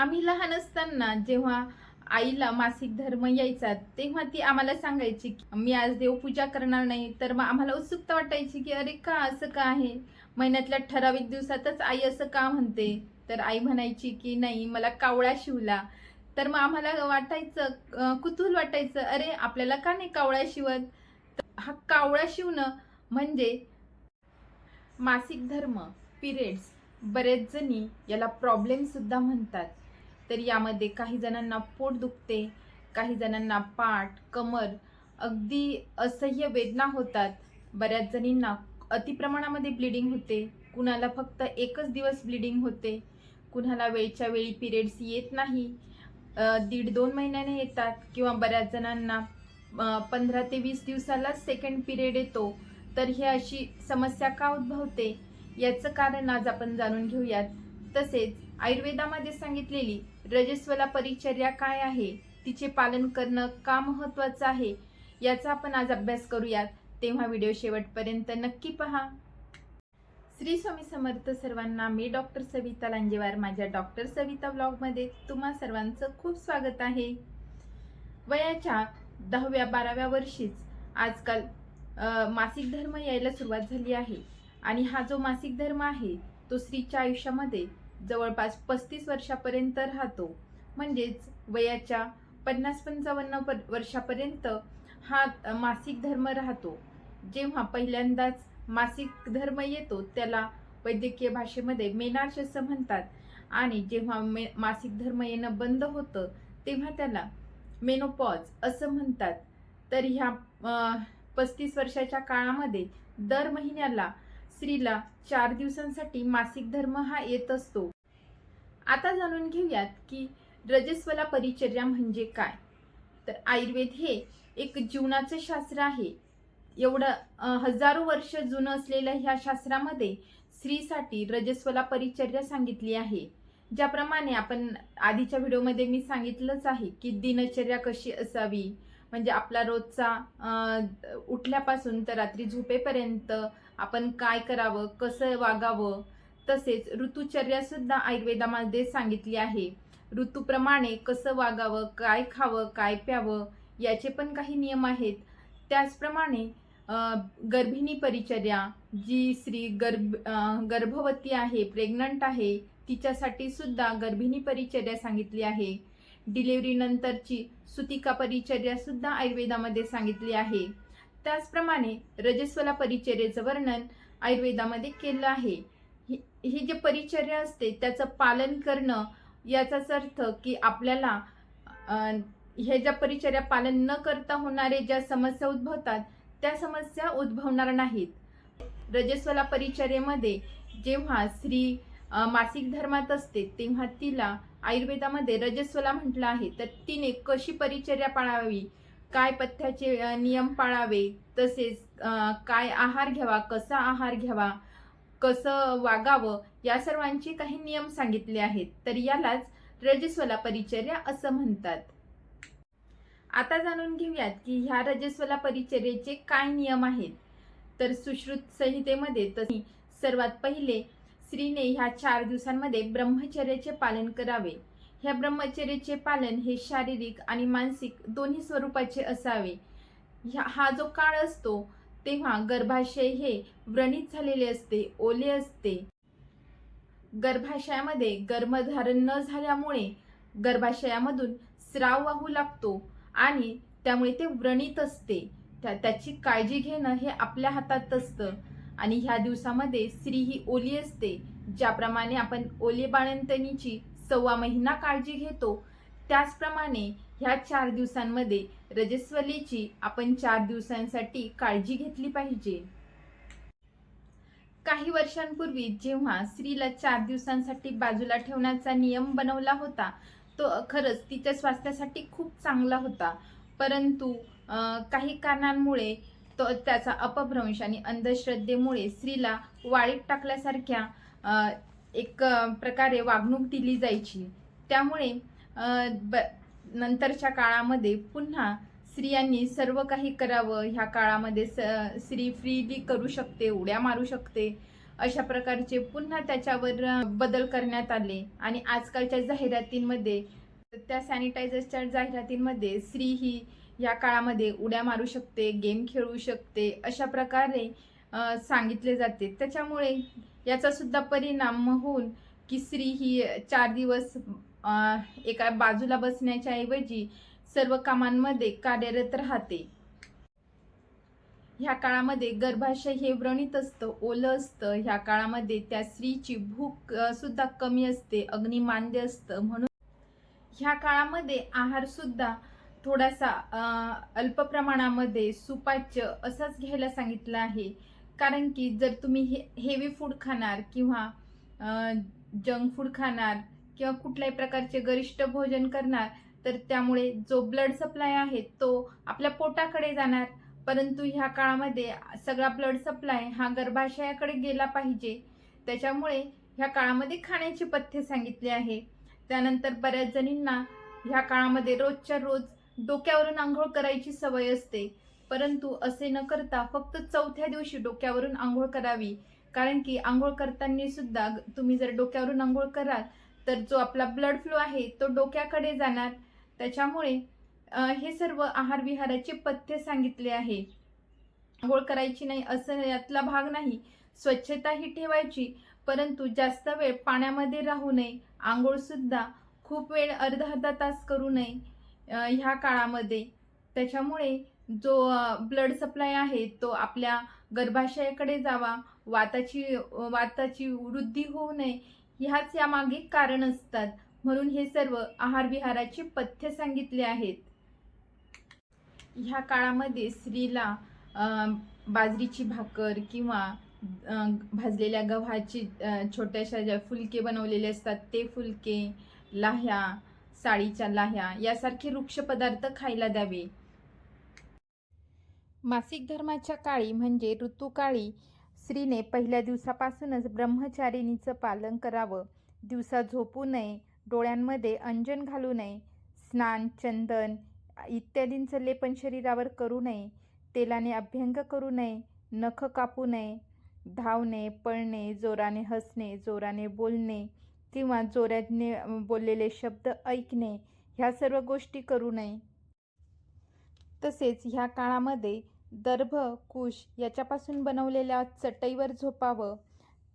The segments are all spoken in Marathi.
आम्ही लहान असताना जेव्हा आईला मासिक धर्म यायचा तेव्हा ती आम्हाला सांगायची की मी आज देवपूजा करणार नाही. तर मग आम्हाला उत्सुकता वाटायची की अरे का असं का आहे? महिन्यातल्या ठराविक दिवसातच आई असं का म्हणते? तर आई म्हणायची की नाही मला कावळा शिवला. तर मग आम्हाला वाटायचं कुतूहल वाटायचं अरे आपल्याला का नाही कावळा शिवत? तर हा कावळा शिवणं म्हणजे मासिक धर्म पिरियड्स बरेच जणी याला प्रॉब्लेम सुद्धा म्हणतात. तर यामध्ये काही जणांना पोट दुखते काही जणांना पाठ कमर अगदी असह्य वेदना होतात. बऱ्याच जणींना अतिप्रमाणामध्ये ब्लिडिंग होते. कुणाला फक्त एकच दिवस ब्लिडिंग होते. कुणाला वेळच्या वेळी पिरियड्स येत नाही. दीड दोन महिन्याने येतात किंवा बऱ्याच जणांना पंधरा ते वीस दिवसालाच सेकंड पिरियड येतो. तर ही अशी समस्या का उद्भवते? याचं कारण आज आपण जाणून घेऊयात. तसेच आयुर्वेदामध्ये सांगितलेली रजस्वला परिचर्या काय आहे? तिचे पालन करणं का महत्वाचं आहे? याचा आपण आज अभ्यास करूयात. तेव्हा व्हिडिओ शेवटपर्यंत नक्की पहा. श्री स्वामी समर्थ सर्वांना मी डॉक्टर सविता लांजेवार माझ्या डॉक्टर सविता ब्लॉगमध्ये तुम्हा सर्वांचं खूप स्वागत आहे. वयाच्या दहाव्या बाराव्या वर्षीच आजकाल मासिक धर्म यायला सुरुवात झाली आहे. आणि हा जो मासिक धर्म आहे तो स्त्रीच्या आयुष्यामध्ये जवळपास पस्तीस वर्षापर्यंत राहतो. म्हणजेच वयाच्या पन्नास पंचावन्न प- वर्षापर्यंत हा मासिक धर्म राहतो. जेव्हा पहिल्यांदाच मासिक धर्म येतो त्याला वैद्यकीय भाषेमध्ये मेनार्श असं म्हणतात. आणि जेव्हा मे मासिक धर्म येणं बंद होतं तेव्हा त्याला मेनोपॉज असं म्हणतात. तर ह्या पस्तीस वर्षाच्या काळामध्ये दर महिन्याला स्त्रीला चार दिवसांसाठी मासिक धर्म हा येत असतो. आता जाणून घेऊयात की रजस्वला परिचर्या म्हणजे काय? तर आयुर्वेद हे एक जीवनाचं शास्त्र आहे. एवढं हजारो वर्ष जुनं असलेल्या ह्या शास्त्रामध्ये स्त्रीसाठी रजस्वला परिचर्या सांगितली आहे. ज्याप्रमाणे आपण आधीच्या व्हिडिओमध्ये मी सांगितलंच आहे की दिनचर्या कशी असावी म्हणजे आपला रोजचा उठल्यापासून तर रात्री झोपेपर्यंत आपण काय करावं कसं वागावं? तसेच ऋतुचर्या सुद्धा आयुर्वेदामध्ये सांगितली आहे. ऋतूप्रमाणे कसं वागावं काय खावं काय प्यावं याचे पण काही नियम आहेत. त्याचप्रमाणे गर्भिणी परिचर्या जी स्त्री गर्भ गर्भवती आहे प्रेग्नंट आहे तिच्यासाठी सुद्धा गर्भिणी परिचर्या सांगितली आहे. डिलिव्हरीनंतरची सुतिका परिचर्या सुद्धा आयुर्वेदामध्ये सांगितली आहे. त्याचप्रमाणे रजस्वला परिचर्याचं वर्णन आयुर्वेदामध्ये केलं आहे. ही ही जी परिचर्या असते त्याचं पालन करणं याचाच अर्थ की आपल्याला ह्या हे ज्या परिचर्या पालन न करता होणारे ज्या समस्या उद्भवतात त्या समस्या उद्भवणार नाहीत. रजस्वला परिचर्येमध्ये जेव्हा स्त्री मासिक धर्मात असते तेव्हा तिला आयुर्वेदामध्ये रजस्वला म्हटलं आहे. तर तिने कशी परिचर्या पाळावी? काय पथ्याचे नियम पाळावे तसेच काय आहार घ्यावा कसा आहार घ्यावा कसं वागावं या सर्वांचे काही नियम सांगितले आहेत. तर यालाच रजस्वला परिचर्या असं म्हणतात. आता जाणून घेऊयात की ह्या रजस्वला परिचर्येचे काय नियम आहेत. तर सुश्रुत संहितेमध्ये तशी सर्वात पहिले स्त्रीने ह्या चार दिवसांमध्ये ब्रह्मचर्याचे पालन करावे. ह्या ब्रह्मचर्याचे पालन हे शारीरिक आणि मानसिक दोन्ही स्वरूपाचे असावे. ह्या हा जो काळ असतो तेव्हा गर्भाशय हे व्रणित झालेले असते ओले असते. गर्भाशयामध्ये गर्भधारण न झाल्यामुळे गर्भाशयामधून स्राव वाहू लागतो आणि त्यामुळे ते व्रणित असते. त्या त्याची काळजी घेणं हे आपल्या हातात असतं आणि ह्या दिवसामध्ये स्त्री ही ओली असते ज्याप्रमाणे आपण ओली बाळंतणीची सव्वा महिना काळजी घेतो. त्याचप्रमाणे ह्या चार दिवसांमध्ये रजस्वलीची आपण चार दिवसांसाठी काळजी घेतली पाहिजे. काही वर्षांपूर्वी जेव्हा स्त्रीला चार दिवसांसाठी बाजूला ठेवण्याचा नियम बनवला होता तो खरंच तिच्या स्वास्थ्यासाठी खूप चांगला होता. परंतु काही कारणांमुळे तो त्याचा अपभ्रंश आणि अंधश्रद्धेमुळे स्त्रीला वाळीत टाकल्यासारख्या एक प्रकारे वागणूक दिली जायची. त्यामुळे ब नंतरच्या काळामध्ये पुन्हा स्त्रियांनी सर्व काही करावं. ह्या काळामध्ये स स्त्री फ्रीली करू शकते उड्या मारू शकते. अशा प्रकारचे पुन्हा त्याच्यावर बदल करण्यात आले. आणि आजकालच्या जाहिरातींमध्ये त्या सॅनिटायझरच्या जाहिरातींमध्ये स्त्री ही या काळामध्ये उड्या मारू शकते गेम खेळू शकते. अशा प्रकारे सांगितले जाते. त्याच्यामुळे याचा सुद्धा परिणाम होऊन की स्त्री ही चार दिवस एका बाजूला बसण्याच्या ऐवजी सर्व कामांमध्ये कार्यरत राहते. ह्या काळामध्ये गर्भाशय हे व्रणित असतं ओलं असतं. ह्या काळामध्ये त्या स्त्रीची भूक सुद्धा कमी असते अग्निमांद्य असतं. म्हणून ह्या काळामध्ये आहार सुद्धा थोडासा अल्प प्रमाणामध्ये सुपाच्य असाच घ्यायला सांगितलं आहे. कारण की जर तुम्ही हे हेवी फूड खाणार किंवा जंक फूड खाणार किंवा कुठल्याही प्रकारचे गरिष्ठ भोजन करणार तर त्यामुळे जो ब्लड सप्लाय आहे तो आपल्या पोटाकडे जाणार. परंतु ह्या काळामध्ये सगळा ब्लड सप्लाय हा गर्भाशयाकडे गेला पाहिजे. त्याच्यामुळे ह्या काळामध्ये खाण्याची पथ्य सांगितले आहे. त्यानंतर बऱ्याच जणींना ह्या काळामध्ये रोजच्या रोज डोक्यावरून आंघोळ करायची सवय असते. परंतु असे न करता फक्त चौथ्या दिवशी डोक्यावरून आंघोळ करावी. कारण की आंघोळ करताना सुद्धा तुम्ही जर डोक्यावरून आंघोळ कराल तर जो आपला ब्लड फ्लो आहे तो डोक्याकडे जाणार. त्याच्यामुळे हे सर्व आहार विहाराचे पथ्य सांगितले आहे. आंघोळ करायची नाही असं यातला भाग नाही. स्वच्छता ही ठेवायची. परंतु जास्त वेळ पाण्यामध्ये राहू नये. आंघोळ सुद्धा खूप वेळ अर्धा अर्धा तास करू नये ह्या काळामध्ये. त्याच्यामुळे जो ब्लड सप्लाय आहे तो आपल्या गर्भाशयाकडे जावा. वाताची वाताची वृद्धी होऊ नये. ह्याच यामागे कारण असतात. म्हणून हे सर्व आहार विहाराचे पथ्य सांगितले आहेत. ह्या काळामध्ये स्त्रीला बाजरीची भाकर किंवा भाजलेल्या गव्हाची छोट्याशा ज्या फुलके बनवलेले असतात ते फुलके लाह्या साळीच्या लाह्या यासारखे वृक्ष पदार्थ खायला द्यावे. मासिक धर्माच्या काळी म्हणजे ऋतुकाळी स्त्रीने पहिल्या दिवसापासूनच ब्रह्मचारिणीचं पालन करावं. दिवसा झोपू नये डोळ्यांमध्ये अंजन घालू नये स्नान चंदन इत्यादींचं लेपन शरीरावर करू नये तेलाने अभ्यंग करू नये नख कापू नये धावणे पळणे जोराने हसणे जोराने बोलणे किंवा जोराने बोललेले शब्द ऐकणे ह्या सर्व गोष्टी करू नये. तसेच ह्या काळामध्ये दर्भ कुश याच्यापासून बनवलेल्या चटईवर झोपावं.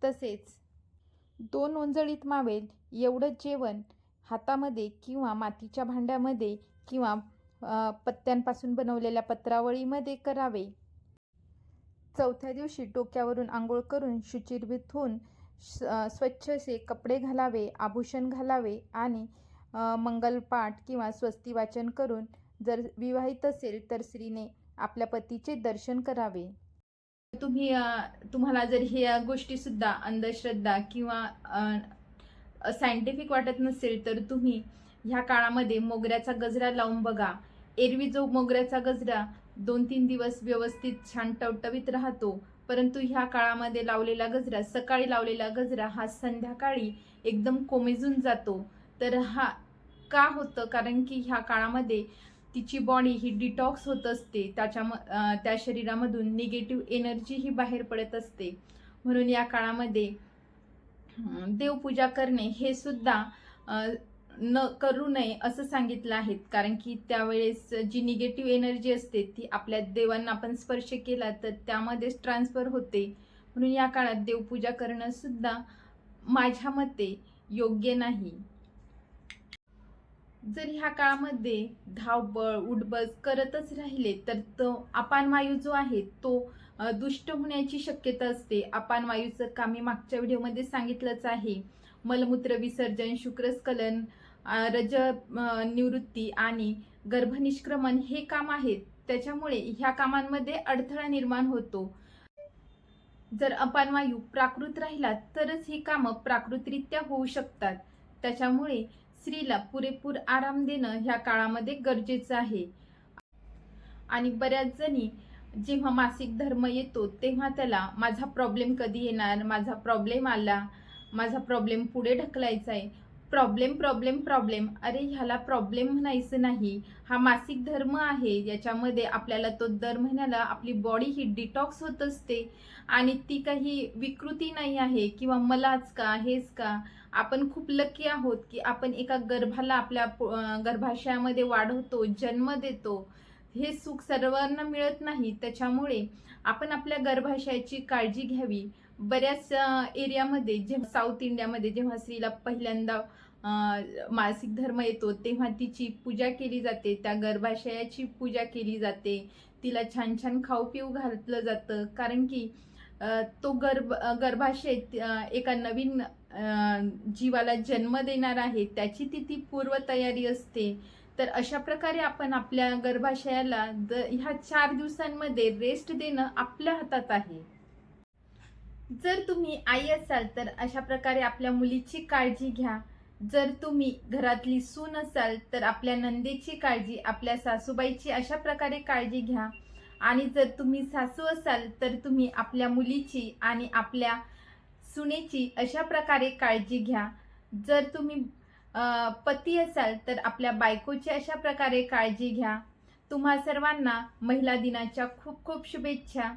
तसेच दोन ओंजळीत मावेल एवढं जेवण हातामध्ये किंवा मातीच्या भांड्यामध्ये किंवा पत्त्यांपासून बनवलेल्या पत्रावळीमध्ये करावे. चौथ्या दिवशी डोक्यावरून आंघोळ करून शुचिर्भित होऊन श- स्वच्छ असे कपडे घालावे आभूषण घालावे आणि मंगलपाठ किंवा स्वस्ती वाचन करून जर विवाहित असेल तर स्त्रीने आपल्या पतीचे दर्शन करावे. तुम्ही तुम्हाला जर ह्या गोष्टी सुद्धा अंधश्रद्धा किंवा सायंटिफिक वाटत नसेल तर तुम्ही ह्या काळामध्ये मोगऱ्याचा गजरा लावून बघा. एरवी जो मोगऱ्याचा गजरा दोन तीन दिवस व्यवस्थित छान टवटवीत राहतो परंतु ह्या काळामध्ये लावलेला गजरा सकाळी लावलेला गजरा हा संध्याकाळी एकदम कोमेजून जातो. तर हा का होतं? कारण की ह्या काळामध्ये तिची बॉडी ही डिटॉक्स होत असते. त्याच्या त्या शरीरामधून निगेटिव्ह एनर्जी ही बाहेर पडत असते. म्हणून या काळामध्ये देवपूजा करणे हे सुद्धा न करू नये असं सांगितलं आहे. कारण की त्यावेळेस जी निगेटिव्ह एनर्जी असते ती आपल्या देवांना आपण स्पर्श केला तर त्यामध्येच ट्रान्सफर होते. म्हणून या काळात देवपूजा करणं सुद्धा माझ्या मते योग्य नाही. जर ह्या काळामध्ये धावपळ उठबस करतच राहिले तर तो अपान वायू जो आहे तो दुष्ट होण्याची शक्यता असते. अपान वायूचं काम मी मागच्या व्हिडिओमध्ये सांगितलंच आहे. मलमूत्र विसर्जन शुक्रस्खलन रज निवृत्ती आणि गर्भनिष्क्रमण हे काम आहेत. त्याच्यामुळे ह्या कामांमध्ये अडथळा निर्माण होतो. जर अपान वायू प्राकृत राहिला तरच ही कामं प्राकृतरित्या होऊ शकतात. त्याच्यामुळे स्त्रीला पुरेपूर आराम देणं ह्या काळामध्ये गरजेचं आहे. आणि बऱ्याच जणी जेव्हा मासिक धर्म येतो तेव्हा त्याला माझा प्रॉब्लेम कधी येणार? माझा प्रॉब्लेम आला. माझा प्रॉब्लेम पुढे ढकलायचा आहे. Problem problem problem. अरे ह्याला प्रॉब्लेम म्हणायचं नाही. हा मासिक धर्म आहे. याच्यामध्ये आपल्याला तो दर महिन्याला आपली बॉडी ही डिटॉक्स होत असते. आणि ती काही विकृती नाही आहे किंवा मलाच का हेच का? आपण खूप लकी आहोत की आपण एका गर्भाला आपल्या पो- गर्भाशयामध्ये वाढवतो जन्म देतो. हे सुख सर्वांना मिळत नाही. त्याच्यामुळे आपण आपल्या गर्भाशयाची काळजी घ्यावी. बऱ्याच एरियामध्ये जेव्हा साऊथ इंडियामध्ये जेव्हा स्त्रीला पहिल्यांदा मासिक धर्म येतो तेव्हा तिची पूजा केली जाते. त्या गर्भाशयाची पूजा केली जाते. तिला छान छान खाऊ पिऊ घातलं जातं. कारण की तो गर्भ गर्भाशय एका नवीन जीवाला जन्म देणार आहे. त्याची ती ती पूर्वतयारी असते. तर अशा प्रकारे आपण आपल्या गर्भाशयाला द ह्या चार दिवसांमध्ये रेस्ट देणं आपल्या हातात आहे. जर तुम्ही आई असाल तर अशा प्रकारे आपल्या मुलीची काळजी घ्या. जर तुम्ही घरातली सून असाल तर आपल्या नंदेची काळजी आपल्या सासूबाईची अशा प्रकारे काळजी घ्या. आणि जर तुम्ही सासू असाल तर तुम्ही आपल्या मुलीची आणि आपल्या सुनेची अशा प्रकारे काळजी घ्या. जर तुम्ही पती असाल तर आपल्या बायकोची अशा प्रकारे काळजी घ्या. तुम्हा सर्वांना महिला दिनाच्या खूप खूप शुभेच्छा.